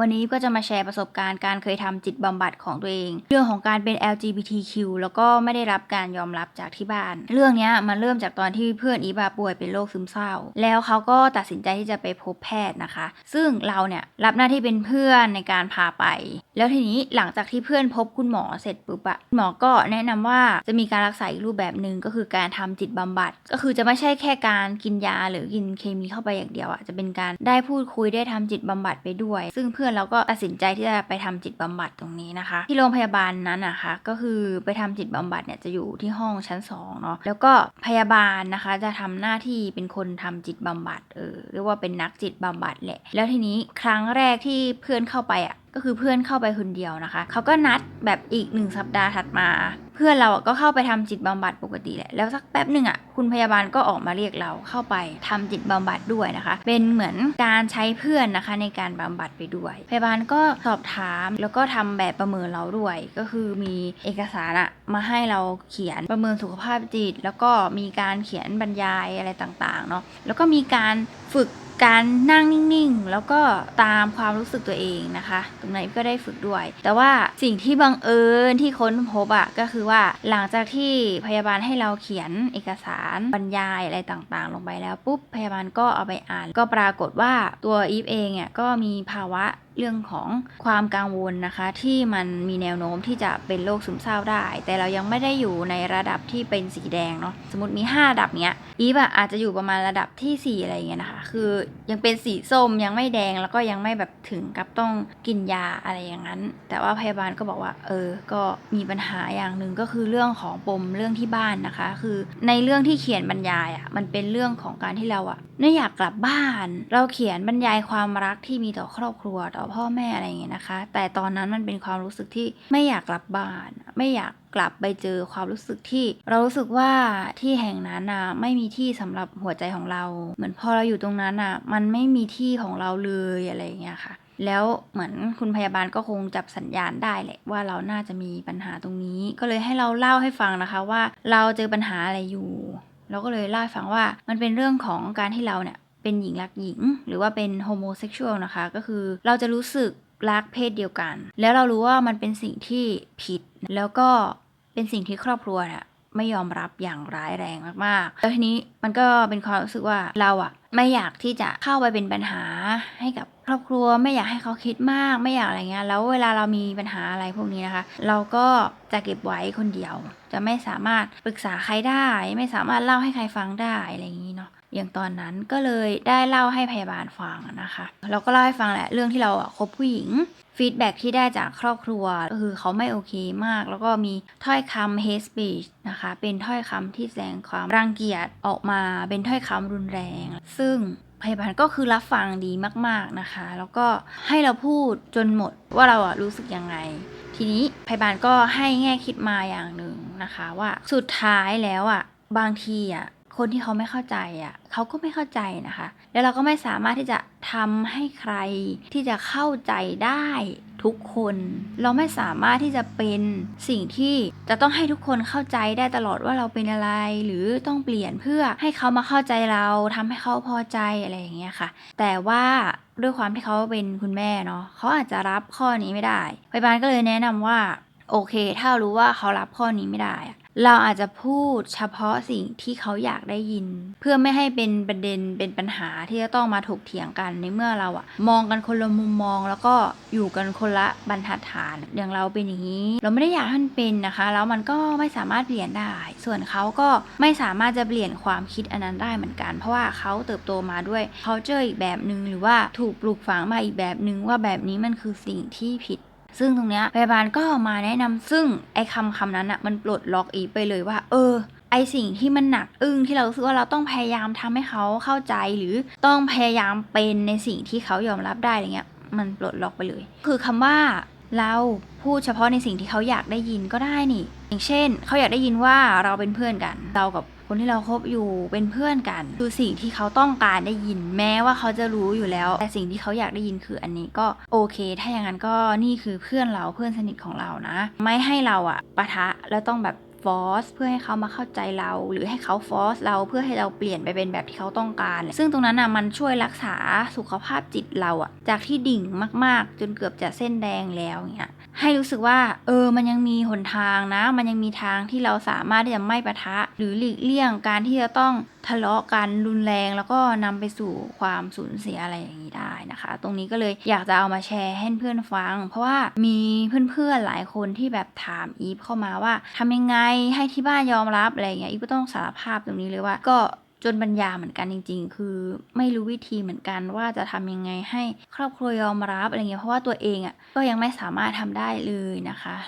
วันนี้ก็จะมาแชร์ประสบการณ์การเคยทำจิตบำบัดของตัวเอง เรื่องของการเป็น LGBTQ แล้วก็ไม่ได้รับการยอมรับจากที่บ้าน เรื่องนี้มันเริ่มจากตอนที่เพื่อนอีบาป่วยเป็นโรคซึมเศร้า แล้วเขาก็ตัดสินใจที่จะไปพบแพทย์นะคะ ซึ่งเราเนี่ยรับหน้าที่เป็นเพื่อนในการพาไป แล้วทีนี้หลังจากที่เพื่อนพบคุณหมอเสร็จปุ๊บอะคุณหมอก็แนะนำว่าจะมีการรักษาอีกรูปแบบหนึ่งก็คือการทำจิตบำบัด ก็คือจะไม่ใช่แค่การกินยาหรือกินเคมีเข้าไปอย่างเดียวอะจะเป็นการได้พูดคุยได้ทำจิตบำบัดไปด้วย ซึ่งเพื่อนเราก็ตัดสินใจที่จะไปทำจิตบำบัดตรงนี้นะคะ ที่โรงพยาบาลนั้นนะคะก็คือไปทำจิตบำบัดเนี่ยจะอยู่ที่ห้องชั้น2เนาะแล้วก็พยาบาลนะคะจะทำหน้าที่เป็นคนทำจิตบำบัดเออเรียกว่าเป็นนักจิตบำบัดแหละแล้วทีนี้ครั้งแรกที่เพื่อนเข้าไปอะก็คือเพื่อนเข้าไปคนเดียวนะคะ เขาก็นัดแบบอีกหนึ่งสัปดาห์ถัดมา พื่อนเราก็เข้าไปทำจิตบำบัดปกติแหละ แล้วสักแป๊บหนึ่งอะคุณพยาบาลก็ออกมาเรียกเราเข้าไปทำจิตบำบัดด้วยนะคะ เป็นเหมือนการใช้เพื่อนนะคะในการบำบัดไปด้วย พยาบาลก็สอบถามแล้วก็ทำแบบประเมินเราด้วย ก็คือมีเอกสารอะมาให้เราเขียนประเมินสุขภาพจิต แล้วก็มีการเขียนบรรยายอะไรต่างๆเนาะแล้วก็มีการฝึกการนั่งนิ่งๆ แล้วก็ตามความรู้สึกตัวเองนะคะ ตรงนั้นก็ได้ฝึกด้วย แต่ว่าสิ่งที่บังเอิญที่ค้นพบอะก็คือว่าหลังจากที่พยาบาลให้เราเขียนเอกสารบรรยายอะไรต่างๆ ลงไปแล้วปุ๊บพยาบาลก็เอาไปอ่าน ก็ปรากฏว่าตัวอีฟเองเนี่ยก็มีภาวะ เรื่องของความกังวลนะคะ ที่มันมีแนวโน้มที่จะเป็นโรคซึมเศร้าได้ แต่เรายังไม่ได้อยู่ในระดับที่เป็นสีแดงเนาะสมมติมี 5 ระดับเนี้ยอีฟอะอาจจะอยู่ประมาณระดับที่ 4 อะไรเงี้ยนะคะ คือยังเป็นสีส้มยังไม่แดงแล้วก็ยังไม่แบบถึงกับต้องกินยาอะไรอย่างนั้น แต่ว่าพยาบาลก็บอกว่า เออ ก็มีปัญหาอย่างหนึ่งก็คือเรื่องของปมเรื่องที่บ้านนะคะ คือในเรื่องที่เขียนบรรยายอะมันเป็นเรื่องของการที่เราอะไม่อยากกลับบ้าน เราเขียนบรรยายความรักที่มีต่อครอบครัวต่อพ่อแม่อะไรอย่างเงี้ยนะคะ แต่ตอนนั้นมันเป็นความรู้สึกที่ไม่อยากกลับบ้าน ไม่อยากกลับไปเจอความรู้สึกที่ เรารู้สึกว่าที่แห่งนั้นน่ะไม่มีที่สำหรับหัวใจของเรา เหมือนพอเราอยู่ตรงนั้นน่ะ มันไม่มีที่ของเราเลยอะไรอย่างเงี้ยค่ะแล้วเหมือนคุณพยาบาลก็คงจับสัญญาณได้แหละว่าเราน่าจะมีปัญหาตรงนี้ ก็เลยให้เราเล่าให้ฟังนะคะว่าเราเจอปัญหาอะไรอยู่ เราก็เลยเล่าให้ฟังว่ามันเป็นเรื่องของการที่เราเนี่ย เป็นหญิงรักหญิง หรือว่าเป็นโฮโมเซ็กชวลนะคะ ก็คือเราจะรู้สึกรักเพศเดียวกัน แล้วเรารู้ว่ามันเป็นสิ่งที่ผิด แล้วก็เป็นสิ่งที่ครอบครัวเนี่ย ไม่ยอมรับอย่างร้ายแรงมากๆแล้วทีนี้มันก็เป็นความรู้สึกว่าเราอะไม่อยากที่จะเข้าไปเป็นปัญหาให้กับครอบครัว ไม่อยากให้เขาคิดมาก ไม่อยากอะไรเงี้ยแล้วเวลาเรามีปัญหาอะไรพวกนี้นะคะ เราก็จะเก็บไว้คนเดียว จะไม่สามารถปรึกษาใครได้ ไม่สามารถเล่าให้ใครฟังได้อะไรอย่างนี้เนาะอย่างตอนนั้นก็เลยได้เล่าให้พยาบาลฟังนะคะ เราก็เล่าให้ฟังแหละเรื่องที่เราอะคบผู้หญิง ฟีดแบ็ที่ได้จากครอบครัวก็คือเขาไม่โอเคมาก แล้วก็มีถ้อยคำ hate speech นะคะ เป็นถ้อยคำที่แสดงความรังเกียจออกมาเป็นถ้อยคำรุนแรง ซึ่งพยาบาลก็คือรับฟังดีมากๆนะคะ แล้วก็ให้เราพูดจนหมดว่าเราอะรู้สึกยังไง ทีนี้พยาบาลก็ให้แง่คิดมาอย่างหนึ่งนะคะ ว่าสุดท้ายแล้วอะบางทีอะ คนที่เขาไม่เข้าใจอะเขาก็ไม่เข้าใจนะคะ แล้วเราก็ไม่สามารถที่จะทำให้ใครที่จะเข้าใจได้ทุกคน เราไม่สามารถที่จะเป็นสิ่งที่จะต้องให้ทุกคนเข้าใจได้ตลอดว่าเราเป็นอะไร หรือต้องเปลี่ยนเพื่อให้เขามาเข้าใจเราทำให้เขาพอใจอะไรอย่างเงี้ยค่ะ แต่ว่าด้วยความที่เขาเป็นคุณแม่เนาะเขาอาจจะรับข้อนี้ไม่ได้พยาบาลก็เลยแนะนำว่าโอเค ถ้ารู้ว่าเขารับข้อนี้ไม่ได้อะ เราอาจจะพูดเฉพาะสิ่งที่เขาอยากได้ยิน เพื่อไม่ให้เป็นประเด็นเป็นปัญหาที่จะต้องมาถกเถียงกันในเมื่อเราอะมองกันคนละมุมมอง แล้วก็อยู่กันคนละบรรทัดฐานอย่างเราเป็นอย่างนี้ เราไม่ได้อยากให้มันเป็นนะคะ แล้วมันก็ไม่สามารถเปลี่ยนได้ ส่วนเขาก็ไม่สามารถจะเปลี่ยนความคิดอันนั้นได้เหมือนกัน เพราะว่าเขาเติบโตมาด้วย culture อีกแบบหนึ่งหรือว่าถูกปลูกฝังมาอีกแบบหนึ่งว่าแบบนี้มันคือสิ่งที่ผิด ซึ่งตรงเนี้ยพยาบาลก็มาแนะนำซึ่งไอ้คำคำนั้นอะมันปลดล็อกอีไปเลยว่า เออ ไอสิ่งที่มันหนักอึ้งที่เรารู้สึกว่าเราต้องพยายามทำให้เขาเข้าใจหรือต้องพยายามเป็นในสิ่งที่เขายอมรับได้อะไรเงี้ย มันปลดล็อกไปเลย คือคำว่าเราพูดเฉพาะในสิ่งที่เขาอยากได้ยินก็ได้นี่ อย่างเช่น เขาอยากได้ยินว่าเราเป็นเพื่อนกัน เรากับ คนที่เราคบอยู่เป็นเพื่อนกัน คือสิ่งที่เขาต้องการได้ยินแม้ว่าเขาจะรู้อยู่แล้ว แต่สิ่งที่เขาอยากได้ยินคืออันนี้ก็โอเค ถ้าอย่างนั้นก็นี่คือเพื่อนเราเพื่อนสนิทของเรานะ ไม่ให้เราอะปะทะแล้วต้องแบบฟอสเพื่อให้เขามาเข้าใจเรา หรือให้เขาฟอสเราเพื่อให้เราเปลี่ยนไปเป็นแบบที่เขาต้องการ ซึ่งตรงนั้นอะมันช่วยรักษาสุขภาพจิตเราอะจากที่ดิ่งมากๆ จนเกือบจะเส้นแดงแล้วเนี่ย ให้รู้สึกว่า เออ มันยังมีหนทางนะ มันยังมีทางที่เราสามารถที่จะไม่ปะทะ หรือหลีกเลี่ยงการที่จะต้องทะเลาะกันรุนแรง แล้วก็นำไปสู่ความสูญเสียอะไรอย่างนี้ได้นะคะ ตรงนี้ก็เลยอยากจะเอามาแชร์ให้เพื่อนฟัง เพราะว่ามีเพื่อนๆหลายคนที่แบบถามอีฟเข้ามาว่าทำยังไงให้ที่บ้านยอมรับอะไรอย่างเงี้ยอีฟก็ต้องสารภาพตรงนี้เลยว่าก็ จนปัญญาเหมือนกันจริง ๆ คือไม่รู้วิธีเหมือนกันว่าจะทำยังไงให้ครอบครัวยอมรับอะไรเงี้ยเพราะว่าตัวเองอะก็ยังไม่สามารถทำได้เลยนะคะ